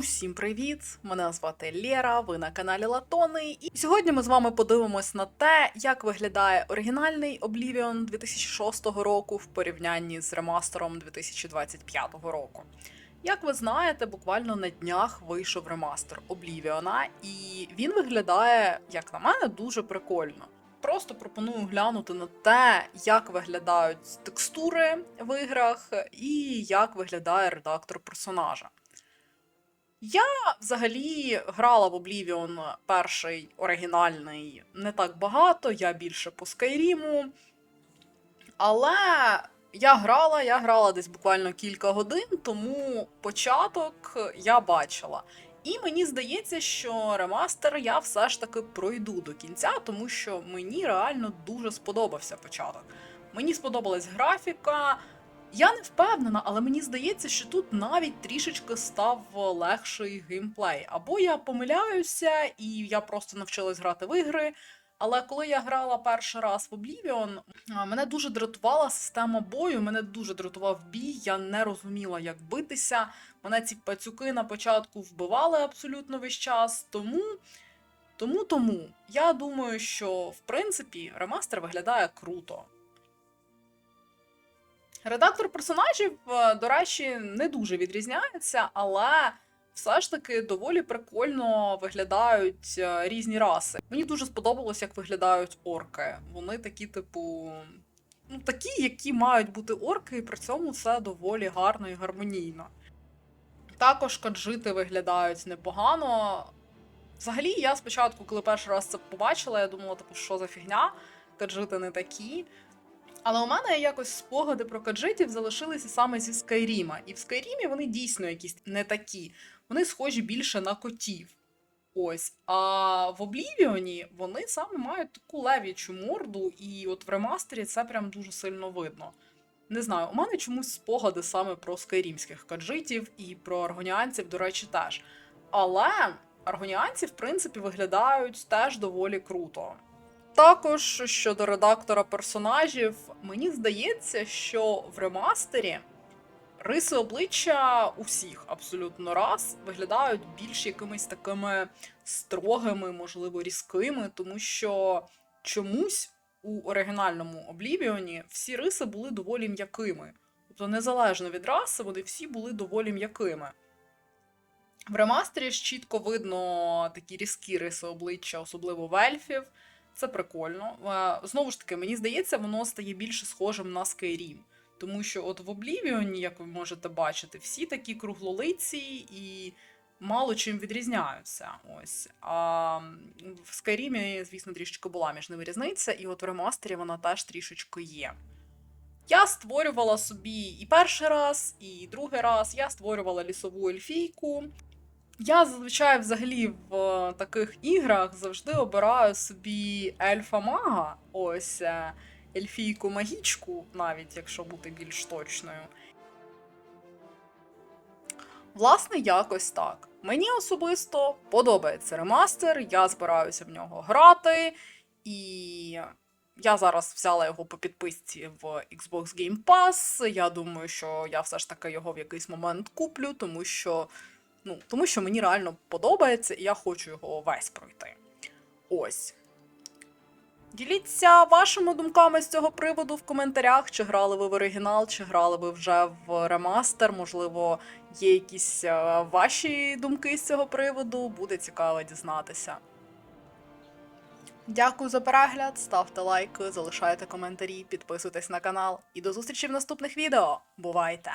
Усім привіт! Мене звати Лєра, ви на каналі Латони. І сьогодні ми з вами подивимось на те, як виглядає оригінальний Oblivion 2006 року в порівнянні з ремастером 2025 року. Як ви знаєте, буквально на днях вийшов ремастер Oblivion, і він виглядає, як на мене, дуже прикольно. Просто пропоную глянути на те, як виглядають текстури в іграх, і як виглядає редактор персонажа. Я взагалі грала в Oblivion перший оригінальний не так багато, я більше по Скайріму. Але я грала, я грала десь буквально кілька годин, тому початок я бачила. І мені здається, що ремастер я все ж таки пройду до кінця, тому що мені реально дуже сподобався початок. Мені сподобалась графіка. Я не впевнена, але мені здається, що тут навіть трішечки став легший геймплей. Або я помиляюся, і я просто навчилась грати в ігри. Але коли я грала перший раз в Oblivion, мене дуже дратувала система бою, мене дуже дратував бій, я не розуміла, як битися. Мене ці пацюки на початку вбивали абсолютно весь час. Тому, тому, тому я думаю, що в принципі ремастер виглядає круто. Редактор персонажів, е, до речі, не дуже відрізняється, але все ж таки доволі прикольно виглядають е, різні раси. Мені дуже сподобалось, як виглядають орки. Вони такі, типу, ну такі, які мають бути орки, і при цьому це доволі гарно і гармонійно. Також каджити виглядають непогано. Взагалі, я спочатку, коли перший раз це побачила, я думала, типу, що за фігня, каджити не такі. Але у мене якось спогади про каджитів залишилися саме зі Скайріма. І в Скайрімі вони дійсно якісь не такі. Вони схожі більше на котів. Ось. А в Облівіоні вони саме мають таку левічу морду, і от в ремастері це прям дуже сильно видно. Не знаю, у мене чомусь спогади саме про скайрімських каджитів і про аргоніанців, до речі, теж. Але аргоніанці, в принципі, виглядають теж доволі круто. Також щодо редактора персонажів, мені здається, що в ремастері риси обличчя усіх абсолютно раз виглядають більш якимись такими строгими, можливо, різкими, тому що чомусь у оригінальному Облівіоні всі риси були доволі м'якими. Тобто, незалежно від раси, вони всі були доволі м'якими. В ремастері ж чітко видно такі різкі риси обличчя, особливо в ельфів. Це прикольно. Е, Знову ж таки, мені здається, воно стає більше схожим на Skyrim. Тому що от в Облівіоні, як ви можете бачити, всі такі круглолиці і мало чим відрізняються. Ось. А в Скайрімі, звісно, трішечки була між ними різниця, і от в ремастері вона теж трішечки є. Я створювала собі і перший раз, і другий раз. Я створювала лісову ельфійку. Я зазвичай взагалі в е, таких іграх завжди обираю собі ельфа-мага, ось е, ельфійку магічку, навіть якщо бути більш точною. Власне, якось так. Мені особисто подобається ремастер, я збираюся в нього грати, і я зараз взяла його по підписці в Xbox Game Pass. Я думаю, що я все ж таки його в якийсь момент куплю, тому що Ну, тому що мені реально подобається, і я хочу його весь пройти. Ось. Діліться вашими думками з цього приводу в коментарях, чи грали ви в оригінал, чи грали ви вже в ремастер. Можливо, є якісь е, ваші думки з цього приводу, буде цікаво дізнатися. Дякую за перегляд, ставте лайки, залишайте коментарі, підписуйтесь на канал і до зустрічі в наступних відео. Бувайте!